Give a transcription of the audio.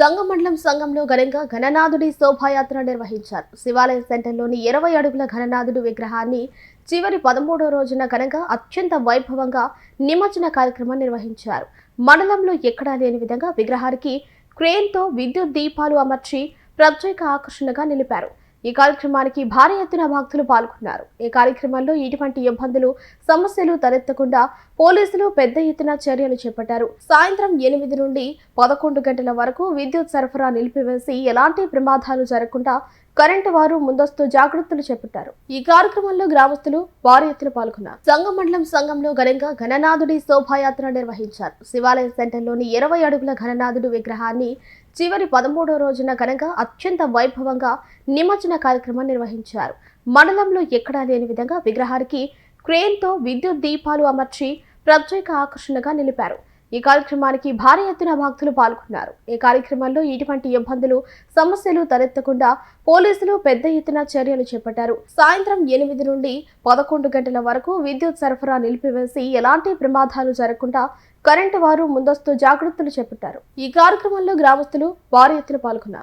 సంగమండలం సంఘంలో ఘనంగా ఘననాథుడి శోభాయాత్ర నిర్వహించారు. శివాలయ సెంటర్లోని ఇరవై అడుగుల ఘననాథుడు విగ్రహాన్ని చివరి పదమూడో రోజున ఘనంగా అత్యంత వైభవంగా నిమజ్జన కార్యక్రమం నిర్వహించారు. మండలంలో ఎక్కడా లేని విధంగా విగ్రహానికి క్రేన్తో విద్యుత్ దీపాలు అమర్చి ప్రత్యేక ఆకర్షణగా నిలిపారు. ఈ కార్యక్రమానికి భారీ ఎత్తున భక్తులు పాల్గొన్నారు. ఈ కార్యక్రమంలో ఇటువంటి ఇబ్బందులు సమస్యలు తలెత్తకుండా పోలీసులు పెద్ద ఎత్తున చర్యలు చేపట్టారు. సాయంత్రం ఎనిమిది నుండి పదకొండు గంటల వరకు విద్యుత్ సరఫరా నిలిపివేసి ఎలాంటి ప్రమాదాలు జరగకుండా కరెంటు వారు ముందస్తు జాగ్రత్తలు చేపట్టారు. ఈ కార్యక్రమంలో గ్రామస్తులు భారీ ఎత్తున పాల్గొన్నారు. సంఘం మండలం సంఘంలో ఘనంగా ఘననాథుడి శోభాయాత్ర నిర్వహించారు. శివాలయ సెంటర్లోని ఇరవై అడుగుల ఘననాథుడు విగ్రహాన్ని చివరి పదమూడో రోజున ఘనంగా అత్యంత వైభవంగా నిమజ్జనం కార్యక్రమం నిర్వహించారు. మండలంలో ఎక్కడా లేని విధంగా విగ్రహానికి క్రేన్తో విద్యుత్ దీపాలు అమర్చి ప్రత్యేక ఆకర్షణగా నిలిపారు. ఈ కార్యక్రమానికి భారీ ఎత్తున భక్తులు పాల్గొన్నారు. ఈ కార్యక్రమంలో ఇటువంటి ఇబ్బందులు సమస్యలు తలెత్తకుండా పోలీసులు పెద్ద ఎత్తున చర్యలు చేపట్టారు. సాయంత్రం ఎనిమిది నుండి పదకొండు గంటల వరకు విద్యుత్ సరఫరా నిలిపివేసి ఎలాంటి ప్రమాదాలు జరగకుండా కరెంటు వారు ముందస్తు జాగ్రత్తలు చేపట్టారు. ఈ కార్యక్రమంలో గ్రామస్తులు భారీ ఎత్తున పాల్గొన్నారు.